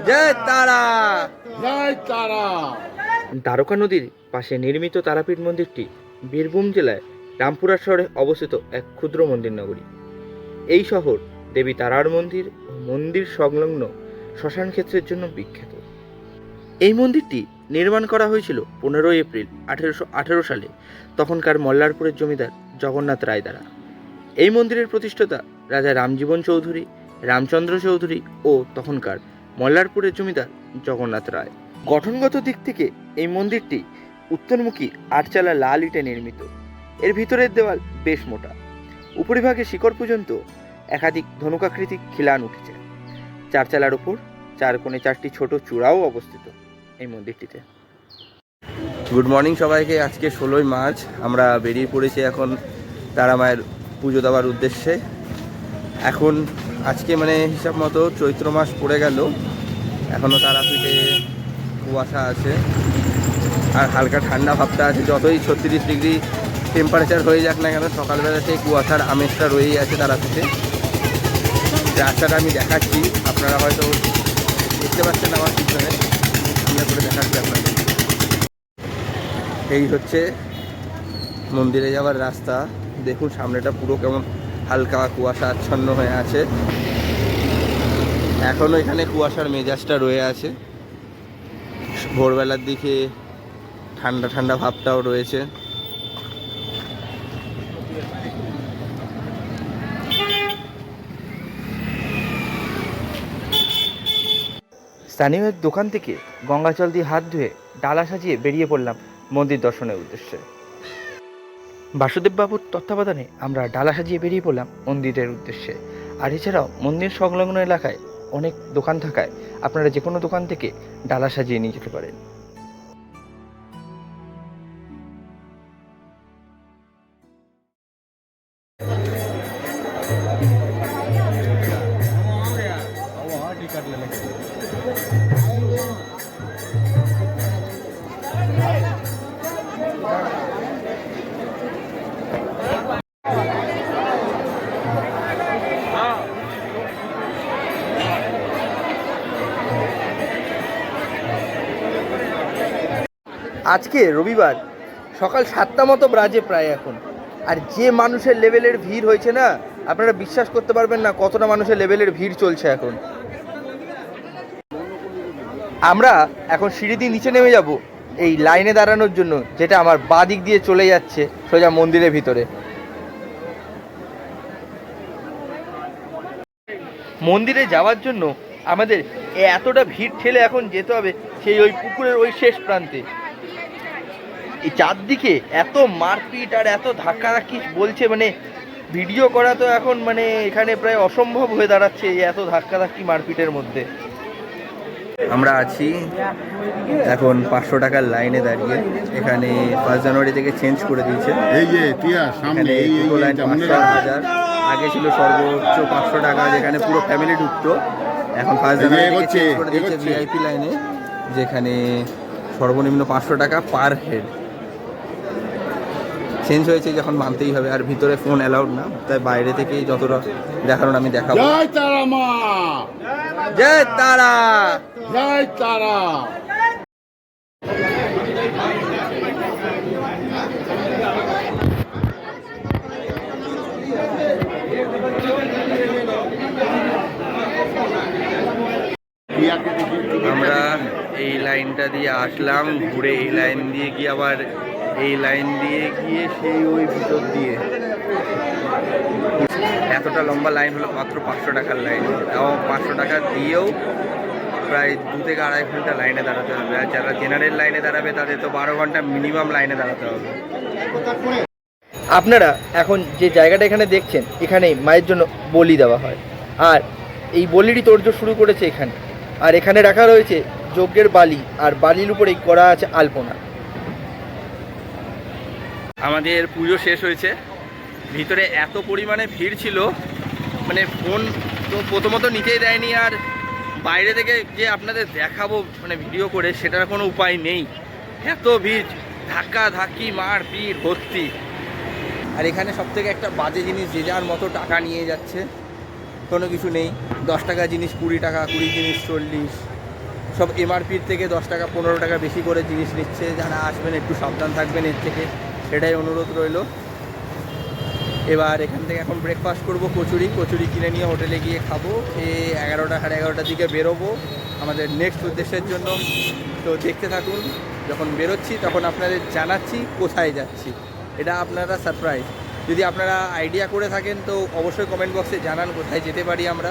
জয় তারা। জয় তারা। দ্বারকা নদীর পাশে নির্মিত তারাপীঠ মন্দিরটি বীরভূম জেলায় রামপুরা শহরে অবস্থিত এক ক্ষুদ্র মন্দির নগরী। এই শহর দেবী তারার মন্দির ও মন্দির সংলগ্ন শ্মশান ক্ষেত্রের জন্য বিখ্যাত। এই মন্দিরটি নির্মাণ করা হয়েছিল পনেরোই এপ্রিল আঠেরোশো আঠেরো সালে তখনকার মল্লারপুরের জমিদার জগন্নাথ রায় দ্বারা। এই মন্দিরের প্রতিষ্ঠাতা রাজা রামজীবন চৌধুরী রামচন্দ্র চৌধুরী ও তখনকার মল্লারপুরের জমিদার জগন্নাথ রায়। গঠনগত দিক থেকে এই মন্দিরটি উত্তরমুখী আটচালা লাল ইটে নির্মিত। এর ভিতরের দেওয়াল বেশ মোটা। উপরিভাগে শিকড় পর্যন্ত একাধিক ধনুকাকৃতিক খিলান উঠেছে। চারচালার উপর চার কোণে চারটি ছোট চূড়াও অবস্থিত এই মন্দিরটিতে। গুড মর্নিং সবাইকে। আজকে ষোলোই মার্চ। আমরা বেরিয়ে পড়েছি এখন তারা মায়ের পুজো দেওয়ার উদ্দেশ্যে। এখন আজকে মানে হিসাব মতো চৈত্র মাস পড়ে গেল। এখনও তারাপীঠে কুয়াশা আছে আর হালকা ঠান্ডা ভাবটা আছে। যতই ছত্রিশ ডিগ্রি টেম্পারেচার হয়ে যাক না কেন সকালবেলাতে কুয়াশার আমেজটা রয়েই আছে তারাপীঠে। রাস্তাটা আমি দেখাচ্ছি, আপনারা হয়তো দেখতে পাচ্ছেন আমার পিছনে। সামনে করে দেখাচ্ছি আপনাদের। এই হচ্ছে মন্দিরে যাওয়ার রাস্তা। দেখুন সামনেটা পুরো কেমন হালকা কুয়াশা আচ্ছন্ন হয়ে আছে। এখনও এখানে কুয়াশার মেজাজটা রয়ে আছে। ভোরবেলার দিকে ঠান্ডা ঠান্ডা ভাবটাও রয়েছে। স্থানীয় দোকান থেকে গঙ্গা জল দিয়ে হাত ধুয়ে ডালা সাজিয়ে বেরিয়ে পড়লাম মন্দির দর্শনের উদ্দেশ্যে। বাসুদেব বাবুর তত্ত্বাবধানে আমরা ডালা সাজিয়ে বেরিয়ে পড়লাম মন্দিরের উদ্দেশ্যে। আর এছাড়াও মন্দির সংলগ্ন এলাকায় অনেক দোকান থাকায় আপনারা যে কোনো দোকান থেকে ডালা সাজিয়ে নিয়ে যেতে পারেন। আজকে রবিবার সকাল সাতটা মতো বাজে প্রায় এখন। আর যে মানুষের লেভেলের ভিড় হয়েছে না, আপনারা বিশ্বাস করতে পারবেন না কতটা মানুষের লেভেলের ভিড় চলছে এখন। আমরা এখন সিঁড়ি দিয়ে নিচে নেমে যাব এই লাইনে দাঁড়ানোর জন্য, যেটা আমার বাঁ দিক দিয়ে চলে যাচ্ছে সোজা মন্দিরের ভিতরে। মন্দিরে যাওয়ার জন্য আমাদের এতটা ভিড় ঠেলে এখন যেতে হবে সেই ওই পুকুরের ওই শেষ প্রান্তে। এই চারদিকে এত মারপিট আর এত ধাক্কাধাক্কি বলছে মানে ভিডিও করা তো এখন মানে এখানে প্রায় অসম্ভব হয়ে দাঁড়াচ্ছে এই এত ধাক্কাধাক্কি মারপিটের মধ্যে। আমরা আছি এখন পাঁচশো টাকার লাইনে দাঁড়িয়ে। এখানে ফার্স্ট জানুয়ারি থেকে চেঞ্জ করে দিয়েছে। এখানে দুটো লাইন পাঁচশো হাজার। আগে ছিল সর্বোচ্চ পাঁচশো টাকা যেখানে পুরো ফ্যামিলি ঢুকতো। এখন ফার্স্ট জানুয়ারি থেকে চেঞ্জ করে দিয়েছে ভিআইপি লাইনে যেখানে সর্বনিম্ন পাঁচশো টাকা পার হেড চেঞ্জ হয়েছে যখন মানতেই হবে। আর ভিতরে ফোন অ্যালাউড না। তাই বাইরে থেকেই যতটা দেখানোর আমি দেখাবো। জয় তারা মা! জয় তারা! জয় তারা! আমরা এই লাইনটা দিয়ে আসলাম। ঘুরে এই লাইন দিয়ে গিয়ে আবার এই লাইন দিয়ে গিয়ে সেই ওই ভিতর দিয়ে। এতটা লম্বা লাইন হলো মাত্র পাঁচশো টাকার লাইন। এবং পাঁচশো টাকা দিয়েও প্রায় দু থেকে আড়াই ঘণ্টা লাইনে দাঁড়াতে হবে। আর যারা জেনারেল লাইনে দাঁড়াবে, তাদের তো বারো ঘণ্টা মিনিমাম লাইনে দাঁড়াতে হবে। আপনারা এখন যে জায়গাটা এখানে দেখছেন এখানে মায়ের জন্য বলি দেওয়া হয়। আর এই বলিরই তোড়জোড় শুরু করেছে এখানে। আর এখানে রাখা রয়েছে যজ্ঞের বালি, আর বালির উপরেই করা আছে আলপনা। আমাদের পুজো শেষ হয়েছে। ভিতরে এত পরিমাণে ভিড় ছিল। মানে ফোন তো প্রথমত নিতেই দেয়নি আর বাইরে থেকে যে আপনাদের দেখাবো মানে ভিডিও করে, সেটার কোনো উপায় নেই। এত ভিড়, ধাক্কা ধাক্কি, মার পিট, ভর্তি। আর এখানে সব থেকে একটা বাজে জিনিস, যে যার মতো টাকা নিয়ে যাচ্ছে, কোনো কিছু নেই। দশ টাকা জিনিস, কুড়ি টাকা, কুড়ি জিনিস, চল্লিশ। সব এমআরপির থেকে দশ টাকা, পনেরো টাকা বেশি করে জিনিস নিচ্ছে। যারা আসবেন, একটু সাবধান থাকবেন এর থেকে। এটাই অনুরোধ রইল। এবার এখান থেকে এখন ব্রেকফাস্ট করব কচুরি। কচুরি কিনে নিয়ে হোটেলে গিয়ে খাব। খেয়ে এগারোটা, সাড়ে এগারোটার দিকে বেরোবো। আমাদের নেক্সট উদ্দেশ্যের জন্য। তো দেখতে থাকুন, যখন বেরোচ্ছি তখন আপনাদের জানাচ্ছি কোথায় যাচ্ছি। এটা আপনারা সারপ্রাইজ যদি আপনারা আইডিয়া করে থাকেন তো অবশ্যই কমেন্ট বক্সে জানান কোথায় যেতে পারি আমরা।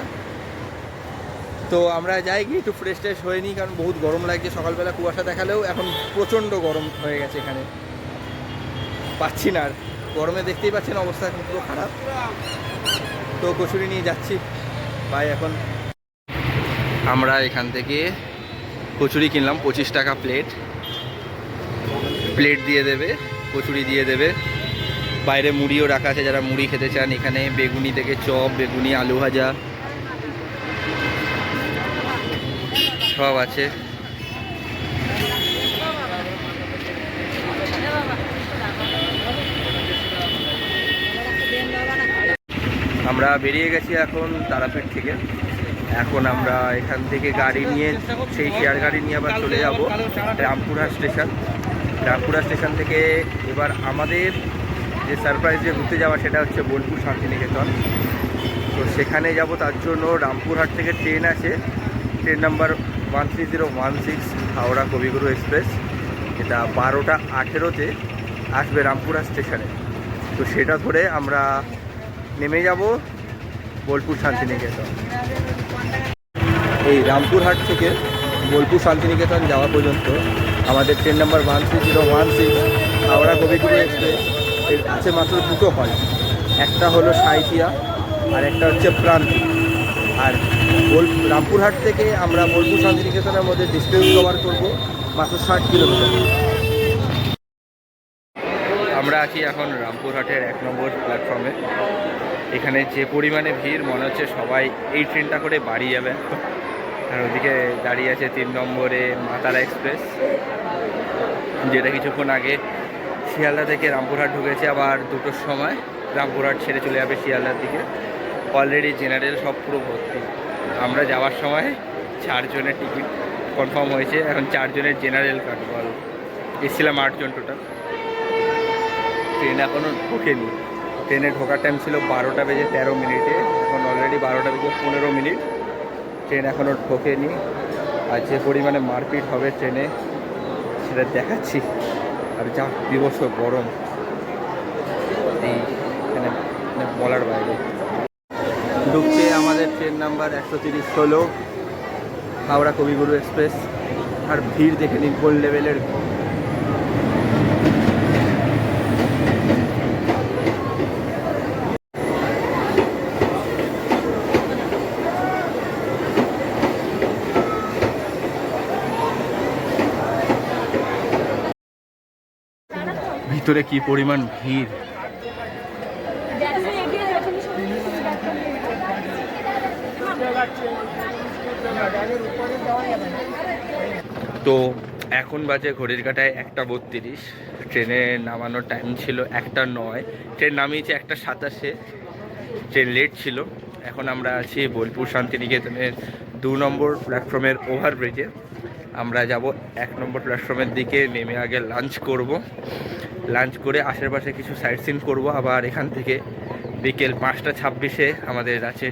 তো আমরা যাই গিয়ে একটু ফ্রেশ ট্রেশ হয়ে নিই, কারণ বহুত গরম লাগছে। সকালবেলা কুয়াশা দেখালেও এখন প্রচণ্ড গরম হয়ে গেছে এখানে। পাচ্ছি না আর। গরমে দেখতেই পাচ্ছেন অবস্থা এখন পুরো খারাপ। তো কচুরি নিয়ে যাচ্ছি। ভাই, এখন আমরা এখান থেকে কচুরি কিনলাম, পঁচিশ টাকা প্লেট প্লেট দিয়ে দেবে, কচুরি দিয়ে দেবে। বাইরে মুড়িও রাখা আছে, যারা মুড়ি খেতে চান, এখানে বেগুনি থেকে চপ, বেগুনি, আলু ভাজা সব আছে। আমরা বেরিয়ে গেছি এখন তারাপীঠ থেকে। এখন আমরা এখান থেকে গাড়ি নিয়ে, সেই শেয়ার গাড়ি নিয়ে আবার চলে যাব রামপুরহাট স্টেশন। রামপুরহাট স্টেশন থেকে এবার আমাদের যে সারপ্রাইজে ঘুরতে যাওয়া সেটা হচ্ছে বোলপুর শান্তিনিকেতন। তো সেখানে যাব তার জন্য রামপুরহাট থেকে ট্রেন আছে। Train number one three zero one six Howrah Kaviguru express. এটা বারোটা আঠেরোতে আসবে রামপুরহাট স্টেশনে। তো সেটা ধরে আমরা নেমে যাব বোলপুর শান্তিনিকেতন। এই রামপুরহাট থেকে বোলপুর শান্তিনিকেতন যাওয়া পর্যন্ত আমাদের train number one three zero one six Howrah Kaviguru express, এর আছে মাত্র দুটো হল একটা হলো সাঁইথিয়া আর একটা হচ্ছে প্রান্তি। আর বোল রামপুরহাট থেকে আমরা বোলপুর শান্তিনিকেতনের মধ্যে ডিস্টেন্স কভার করব মাত্র ষাট কিলোমিটার আমরা আছি এখন রামপুরহাটের এক নম্বর প্ল্যাটফর্মে এখানে যে পরিমাণে ভিড়, মনে হচ্ছে সবাই এই ট্রেনটা করে বাড়ি যাবে। আর ওদিকে দাঁড়িয়ে আছে তিন নম্বরে মাতারা এক্সপ্রেস যেটা কিছুক্ষণ আগে শিয়ালদা থেকে রামপুরহাট ঢুকেছে, আবার দুটোর সময় রামপুরহাট ছেড়ে চলে যাবে শিয়ালদার দিকে। অলরেডি জেনারেল সব পুরো ভর্তি। আমরা যাওয়ার সময় চারজনের টিকিট কনফার্ম হয়েছে। এখন চারজনের জেনারেল কাটবো আর এসেছিলাম আটজন টোটাল ট্রেন এখনও ঢোকেনি। ট্রেনে ঢোকার টাইম ছিল বারোটা বেজে তেরো মিনিটে, এখন অলরেডি বারোটা বেজে পনেরো মিনিট। ট্রেন এখনও ঢোকেনি। আর যে পরিমাণে মারপিট হবে ট্রেনে, সেটা দেখাচ্ছি। আর যা বিবস্ত গরম। এই মানে বলার বাইরে। ঢুকছে আমাদের ট্রেন নাম্বার একশো তিরিশ ষোলো, হাওড়া কবিগুরু এক্সপ্রেস। আর ভিড় দেখে নিন কোন লেভেলের ভিতরে কি পরিমাণ ভিড়? তো এখন বাজে ঘড়ির কাটায় একটা বত্রিশ। ট্রেনে নামানোর টাইম ছিল একটা নয়। ট্রেন নামিয়েছে একটা সাতাশে। ট্রেন লেট ছিল। এখন আমরা আছি বোলপুর শান্তিনিকেতনের দু নম্বর প্ল্যাটফর্মের ওভারব্রিজে আমরা যাব এক নম্বর প্ল্যাটফর্মের দিকে, নেমে আগে লাঞ্চ করব। লাঞ্চ করে আশেপাশে কিছু সাইট সিন করব। আবার এখান থেকে বিকেল পাঁচটা ছাব্বিশে আমাদের আছে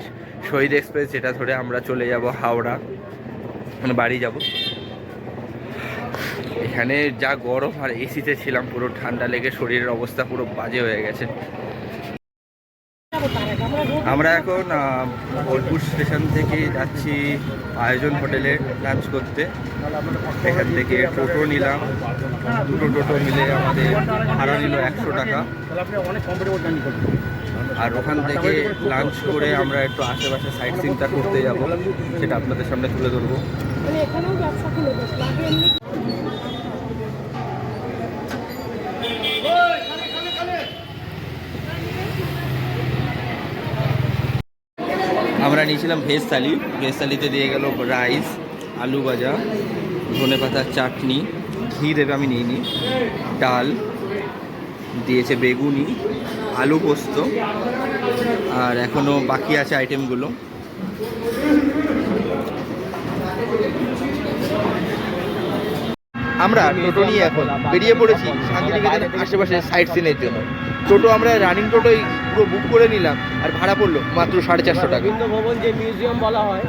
শহীদ এক্সপ্রেস, যেটা ধরে আমরা চলে যাব হাওড়া। মানে বাড়ি যাব। এখানে যা গরম আর এসিতে ছিলাম, পুরো ঠান্ডা লেগে শরীরের অবস্থা পুরো বাজে হয়ে গেছে। আমরা এখন বোলপুর স্টেশন থেকে যাচ্ছি আয়োজন হোটেলে লাঞ্চ করতে। এখান থেকে টোটো নিলাম। দুটো টোটো মিলে আমাদের ভাড়া নিল একশো টাকা। আর ওখান থেকে লাঞ্চ করে আমরা একটু আশেপাশে সাইট সিনটা করতে যাব, সেটা আপনাদের সামনে তুলে ধরবো মানে এখানেও ব্যবসা খুলে বসল আগে এমনি আমরা নিয়েছিলাম ভেজ থালি। ভেজ থালিতে দিয়ে গেল রাইস আলু ভাজা, ধনে পাতার চাটনি, ঘি দেবে আমি নিইনি, ডাল, দিয়েছে বেগুনি, আলু পোস্ত, আর এখনও বাকি আছে আইটেমগুলো আমরা টোটো নিয়ে এখন বেরিয়ে পড়েছি শান্তিনিকেতনের আশেপাশে সাইট সিনের জন্য। টোটো আমরা রানিং টোটোই পুরো বুক করে নিলাম আর ভাড়া পড়ল মাত্র সাড়ে চারশো টাকা। রবীন্দ্র ভবন যে মিউজিয়াম বলা হয়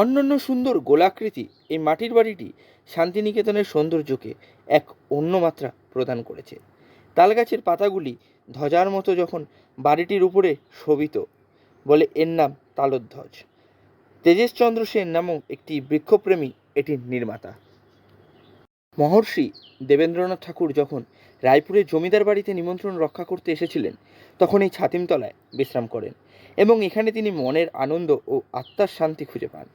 অন্যান্য সুন্দর গোলাকৃতি এই মাটির বাড়িটি শান্তিনিকেতনের সৌন্দর্যকে এক অন্য মাত্রা প্রদান করেছে। তালগাছের পাতাগুলি ধ্বজার মতো যখন বাড়িটির উপরে শোভিত বলে এর নাম তালধ্বজ। তেজেশচন্দ্র সেন নামক একটি বৃক্ষপ্রেমী এটির নির্মাতা। মহর্ষি দেবেন্দ্রনাথ ঠাকুর যখন রায়পুরের জমিদার বাড়িতে নিমন্ত্রণ রক্ষা করতে এসেছিলেন, তখন এই ছাতিমতলায় বিশ্রাম করেন এবং এখানে তিনি মনের আনন্দ ও আত্মার শান্তি খুঁজে পান।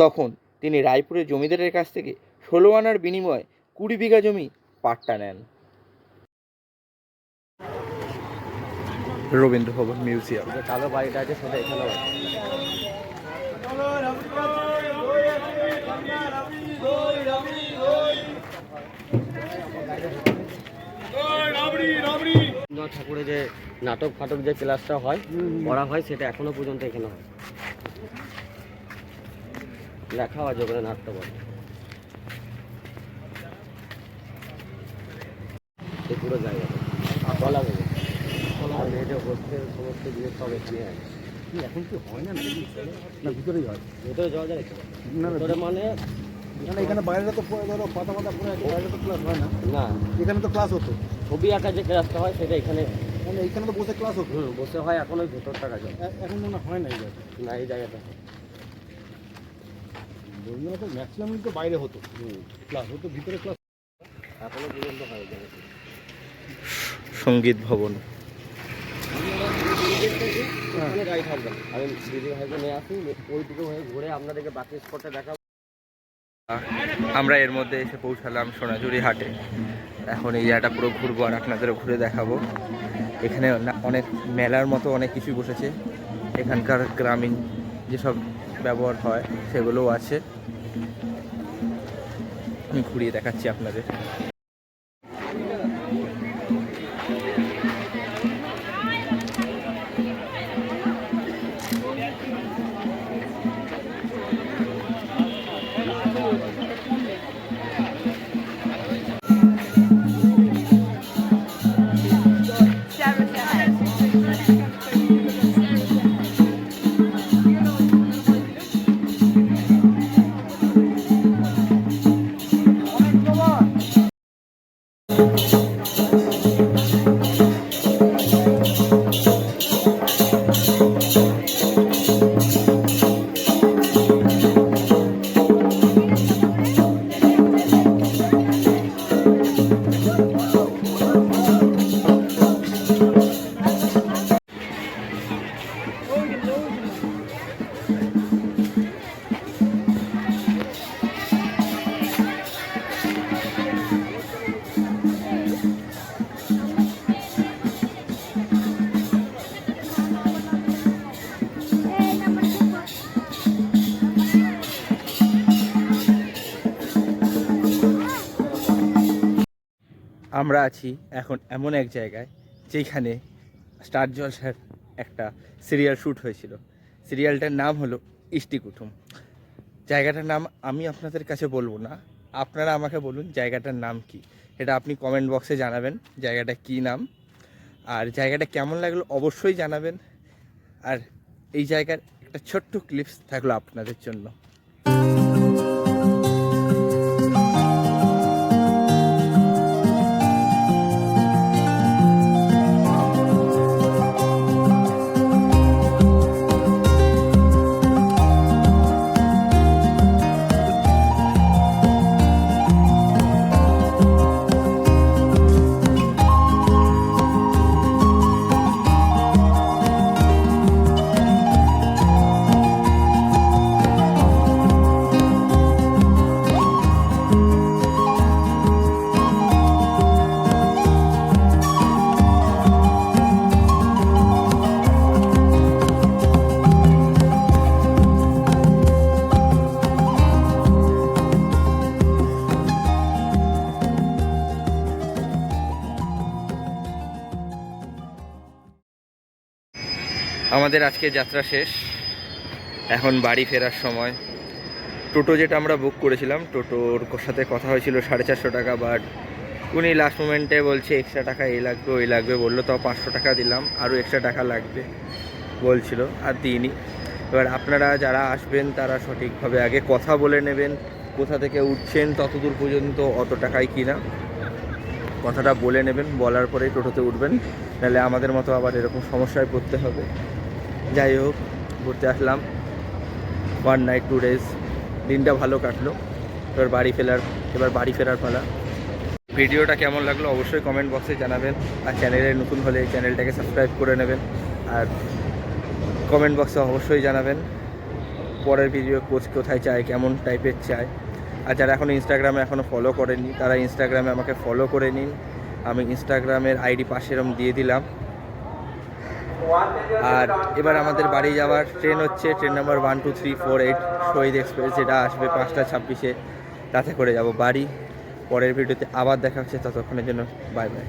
তখন তিনি রায়পুরের জমিদারের কাছ থেকে ষোলো আনার বিনিময়ে কুড়ি বিঘা জমি পাট্টা নেন। রবীন্দ্র ভবন মিউজিয়াম। যে কালো বাড়িটা আছে সেটা এখানে ঠাকুরের যে নাটক ফাটক যে ক্লাসটা হয় পড়া হয় সেটা এখনও পর্যন্ত এখানে হয়। লেখা আছে ওখানে নাট্য বলে এই পুরো জায়গাটা। বলা যাবে আর মেয়েদের হোস্টেল সমস্ত জিনিস সব এখানে আছে। এখন কি হয় না না ভিতরেই হয়। ভেতরে যাওয়া যায় না মানে এখানে এখানে বাইরে তো পুরো ধরো পাতা পাতা পড়ে আছে বাইরে তো ক্লাস হয় না। না। এখানে তো ক্লাস হতো। ছবি আঁকা যে ক্লাসটা হয় সেটা এখানে মানে এখানে তো বসে ক্লাস হতো। বসে হয় এখন ওই ভেতরটা কাজে এখন মনে হয় না এই জায়গাটা। না এই জায়গাটা হয়। রবীন্দ্রনাথ ম্যাক্সিমাম তো বাইরে হতো। ক্লাস হতো ভিতরে ক্লাস এখনও পর্যন্ত হয় সংগীত ভবন। গাড়ি থাকবে আমি দিদি ভাইকে নিয়ে আসি ওই দিকে হয়ে ঘুরে আপনাদেরকে বাকি স্পটে দেখা আমরা এর মধ্যে এসে পৌঁছালাম সোনাঝুরি হাটে। এখন এই জায়গাটা পুরো ঘুরবো আর আপনাদেরও ঘুরে দেখাবো। এখানে না- অনেক মেলার মতো অনেক কিছু বসেছে। এখানকার গ্রামীণ যেসব ব্যবহার হয় সেগুলোও আছে। আমি ঘুরিয়ে দেখাচ্ছি আপনাদের। আমরা আছি এখন এমন এক জায়গায় যেখানে স্টার জলসার একটা সিরিয়াল শ্যুট হয়েছিল। সিরিয়ালটার নাম হলো ইষ্টি কুটুম। জায়গাটার নাম আমি আপনাদের কাছে বলব না। আপনারা আমাকে বলুন জায়গাটার নাম কি। এটা আপনি কমেন্ট বক্সে জানাবেন জায়গাটা কি নাম। আর জায়গাটা কেমন লাগল অবশ্যই জানাবেন। আর এই জায়গার একটা ছোট্ট ক্লিপস থাকল আপনাদের জন্য। আমাদের আজকে যাত্রা শেষ। এখন বাড়ি ফেরার সময়। টোটো যেটা আমরা বুক করেছিলাম, টোটোর সাথে কথা হয়েছিল সাড়ে চারশো টাকা বাট উনি লাস্ট মোমেন্টে বলছে এক্সট্রা টাকা এই লাগবে, ওই লাগবে। বলল, তাও পাঁচশো টাকা দিলাম, আরও এক্সট্রা টাকা লাগবে। বলছিল, আর দিইনি। এবার আপনারা যারা আসবেন, তারা সঠিকভাবে আগে কথা বলে নেবেন, কোথা থেকে উঠছেন, ততদূর পর্যন্ত অত টাকায় কিনা। কথাটা বলে নেবেন, বলার পরেই টোটোতে উঠবেন, নাহলে আমাদের মতো আবার এরকম সমস্যায় পড়তে হবে। যাই হোক, ঘুরতে আসলাম। ওয়ান নাইট টু ডেজ দিনটা ভালো কাটলো। এবার বাড়ি ফেরার, এবার বাড়ি ফেরার পালা। ভিডিওটা কেমন লাগল অবশ্যই কমেন্ট বক্সে জানাবেন। আর চ্যানেলে নতুন হলে চ্যানেলটাকে সাবস্ক্রাইব করে নেবেন। আর কমেন্ট বক্সে অবশ্যই জানাবেন পরের ভিডিও কোচ কোথায় চায়, কেমন টাইপের চায়। আর যারা এখনও ইনস্টাগ্রামে এখনও ফলো করেনি তারা ইনস্টাগ্রামে আমাকে ফলো করে নিন। আমি ইনস্টাগ্রামের আইডি পাশে এরম দিয়ে দিলাম। আর এবার আমাদের বাড়ি যাওয়ার ট্রেন হচ্ছে, train number one two three four eight Shahid express যেটা আসবে পাঁচটা ছাব্বিশে। তাতে করে যাব বাড়ি। পরের ভিডিওতে আবার দেখা হচ্ছে, ততক্ষণের জন্য বাই বাই